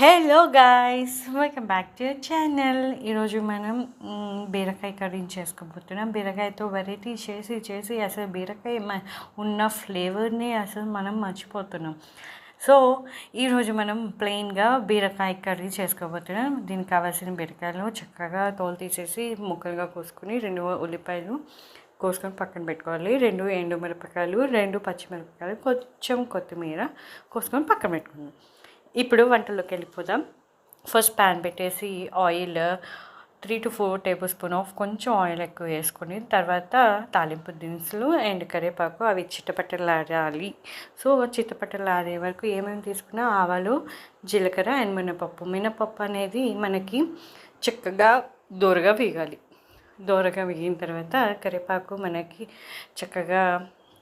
Hello guys welcome back to channel ఈరోజు మనం బీరకాయ కర్రీ చేసుకోబోతున్నాం. బీరకాయతో వెరైటీ చేసి చేసి అసలు బీరకాయ ఉన్న ఫ్లేవర్ని అసలు మనం మర్చిపోతున్నాం. సో ఈరోజు మనం ప్లెయిన్గా బీరకాయ కర్రీ చేసుకోబోతున్నాం. దీనికి కావాల్సిన బీరకాయలు చక్కగా తోలు తీసేసి ముక్కలుగా కోసుకుని రెండు ఉల్లిపాయలు కోసుకొని పక్కన పెట్టుకోవాలి. రెండు ఎండు మిరపకాయలు రెండు పచ్చిమిరపకాయలు కొంచెం కొత్తిమీర కోసుకొని పక్కన పెట్టుకుందాం. ఇప్పుడు వంటలోకి వెళ్ళిపోదాం. ఫస్ట్ ప్యాన్ పెట్టేసి oil three to four tablespoon of కొంచెం ఆయిల్ ఎక్కువ వేసుకొని తర్వాత తాలింపు దినుసులు అండ్ కరివేపాకు అవి చిట్టపట్టలాడాలి సో చిట్టపట్టలాడే వరకు ఏమేమి తీసుకున్నా ఆవాలు జీలకర్ర అండ్ మినపప్పు. మినపప్పు అనేది మనకి చక్కగా దూరగా వేగాలి దూరగా వేగిన తర్వాత కరివేపాకు మనకి చక్కగా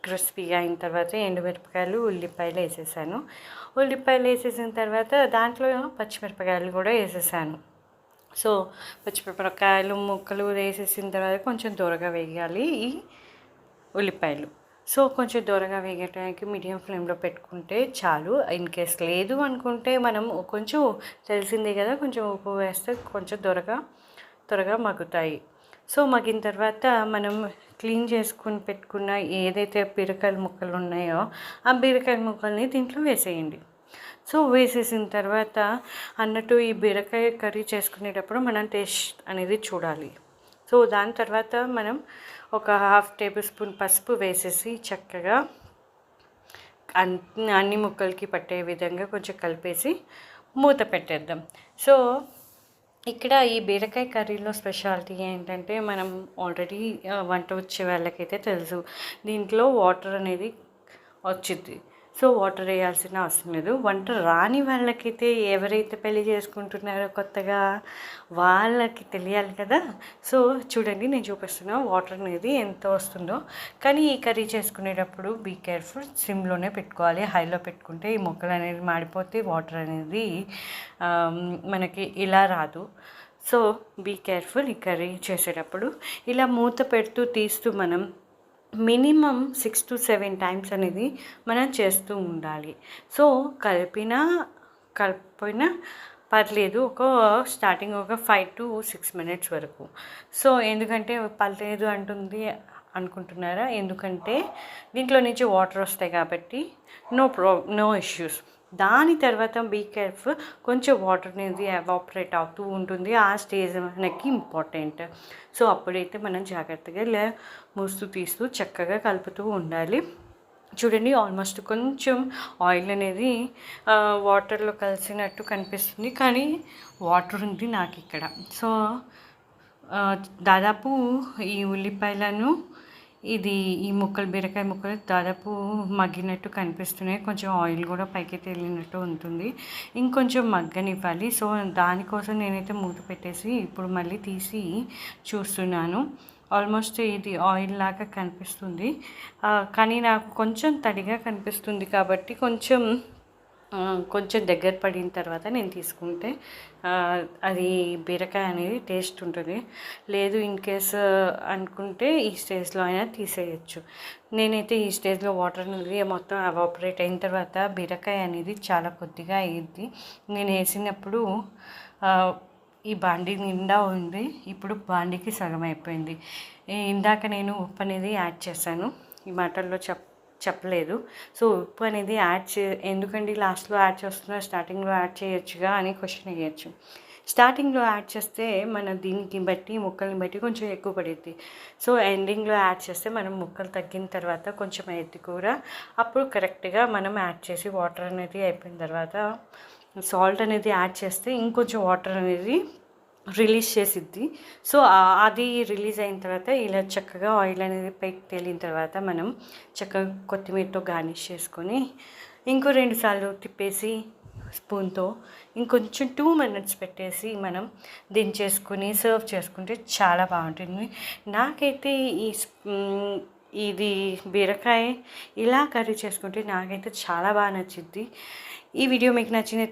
క్రిస్పీగా అయిన తర్వాత ఎండుమిరపకాయలు ఉల్లిపాయలు వేసేసాను. ఉల్లిపాయలు వేసేసిన తర్వాత దాంట్లో పచ్చిమిరపకాయలు కూడా వేసేసాను. సో పచ్చిమిరపకాయలు ముక్కలు వేసేసిన తర్వాత కొంచెం దూరగా వేయాలి ఈ ఉల్లిపాయలు. సో కొంచెం దూరగా వేగటానికి మీడియం ఫ్లేమ్లో పెట్టుకుంటే చాలు. ఇన్ కేస్ లేదు అనుకుంటే మనం కొంచెం తెలిసిందే కదా కొంచెం ఉప్పు వేస్తే కొంచెం దొరగా త్వరగా మగ్గుతాయి. సో మగిన తర్వాత మనం క్లీన్ చేసుకుని పెట్టుకున్న ఏదైతే బీరకాయల ముక్కలు ఉన్నాయో ఆ బీరకాయల ముక్కల్ని దీంట్లో వేసేయండి. సో వేసేసిన తర్వాత అన్నట్టు ఈ బీరకాయ కర్రీ చేసుకునేటప్పుడు మనం టేస్ట్ అనేది చూడాలి. సో దాని తర్వాత మనం ఒక హాఫ్ టేబుల్ స్పూన్ పసుపు వేసేసి చక్కగా అన్ని ముక్కలకి పట్టే విధంగా కొంచెం కలిపేసి మూత పెట్టేద్దాం. సో ఇక్కడ ఈ బీరకాయ కర్రీలో స్పెషాలిటీ ఏంటంటే మనం ఆల్రెడీ వంట వచ్చే వాళ్ళకైతే తెలుసు. దీంట్లో వాటర్ అనేది వచ్చింది సో వాటర్ వేయాల్సిన అవసరం లేదు. వంట రాని వాళ్ళకైతే ఎవరైతే పెళ్ళి చేసుకుంటున్నారో కొత్తగా వాళ్ళకి తెలియాలి కదా. సో చూడండి నేను చూపిస్తున్నా వాటర్ అనేది ఎంత వస్తుందో. కానీ ఈ కర్రీ చేసుకునేటప్పుడు బీ కేర్ఫుల్ సిమ్లోనే పెట్టుకోవాలి. హైలో పెట్టుకుంటే ఈ మొక్కలు అనేది మాడిపోతే వాటర్ అనేది మనకి ఇలా రాదు. సో బీ కేర్ఫుల్ ఈ కర్రీ చేసేటప్పుడు. ఇలా మూత పెడుతూ తీస్తూ మనం minimum six to seven times అనేది మనం చేస్తూ ఉండాలి. సో కలిపిన కలిపిన పర్లేదు ఒక స్టార్టింగ్ ఒక ఫైవ్ టు సిక్స్ మినిట్స్ వరకు. సో ఎందుకంటే పర్లేదు అంటుంది అనుకుంటున్నారా? ఎందుకంటే దీంట్లో నుంచి వాటర్ వస్తాయి కాబట్టి నో ప్రో నో ఇష్యూస్. దాని తర్వాత బీ కేర్ఫుల్ కొంచెం వాటర్ అనేది ఎవాపరేట్ అవుతూ ఉంటుంది. ఆ స్టేజ్ మనకి ఇంపార్టెంట్ సో అప్పుడైతే మనం జాగ్రత్తగా ఇలా మూస్తూ తీస్తూ చక్కగా కలుపుతూ ఉండాలి. చూడండి ఆల్మోస్ట్ కొంచెం ఆయిల్ అనేది వాటర్లో కలిసినట్టు కనిపిస్తుంది. కానీ వాటర్ ఉంది నాకు ఇక్కడ. సో దాదాపు ఈ ఉల్లిపాయలను ఇది ఈ ముక్కలు బీరకాయ ముక్కలు దాదాపు మగ్గినట్టు కనిపిస్తున్నాయి. కొంచెం ఆయిల్ కూడా పైకి తేలినట్టు ఉంటుంది. ఇంకొంచెం మగ్గనివ్వాలి. సో దానికోసం నేనైతే మూత పెట్టేసి ఇప్పుడు మళ్ళీ తీసి చూస్తున్నాను. ఆల్మోస్ట్ ఇది ఆయిల్ లాగా కనిపిస్తుంది. కానీ నాకు కొంచెం తడిగా కనిపిస్తుంది కాబట్టి కొంచెం కొంచెం దగ్గర పడిన తర్వాత నేను తీసుకుంటే అది బీరకాయ అనేది టేస్ట్ ఉంటుంది. లేదు ఇన్ కేస్ అనుకుంటే ఈ స్టేజ్లో అయినా తీసేయచ్చు. నేనైతే ఈ స్టేజ్లో వాటర్ అనేది మొత్తం అవాపరేట్ అయిన తర్వాత బీరకాయ అనేది చాలా కొద్దిగా అయ్యింది నేను వేసినప్పుడు ఈ బాండీ నిండా ఉంది. ఇప్పుడు బాండీకి సగం అయిపోయింది. ఇందాక నేను ఉప్పు అనేది యాడ్ చేశాను. ఈ మాటల్లో చెప్ చెప్పలేదు. సో ఉప్పు అనేది యాడ్ చే ఎందుకండి లాస్ట్లో యాడ్ చేస్తున్నా స్టార్టింగ్లో యాడ్ చేయొచ్చుగా అని క్వశ్చన్ వేయచ్చు స్టార్టింగ్లో యాడ్ చేస్తే మన దీనికి బట్టి ముక్కల్ని బట్టి కొంచెం ఎక్కువ పడుద్ది. సో ఎండింగ్లో యాడ్ చేస్తే మనం ముక్కలు తగ్గిన తర్వాత కొంచెం ఎత్తి కూర అప్పుడు కరెక్ట్గా మనం యాడ్ చేసి వాటర్ అనేది అయిపోయిన తర్వాత సాల్ట్ అనేది యాడ్ చేస్తే ఇంకొంచెం వాటర్ అనేది రిలీజ్ చేసిద్ది. సో అది రిలీజ్ అయిన తర్వాత ఇలా చక్కగా ఆయిల్ అనేది పైకి తేలిన తర్వాత మనం చక్కగా కొత్తిమీరతో గార్నిష్ చేసుకొని ఇంకో రెండు సార్లు తిప్పేసి స్పూన్తో ఇంకొంచెం టూ మినిట్స్ పెట్టేసి మనం దించేసుకుని సర్వ్ చేసుకుంటే చాలా బాగుంటుంది. నాకైతే ఈ ఇది బీరకాయ ఇలా కర్రీ చేసుకుంటే నాకైతే చాలా బాగా నచ్చింది ఈ వీడియో మీకు నచ్చినట్టు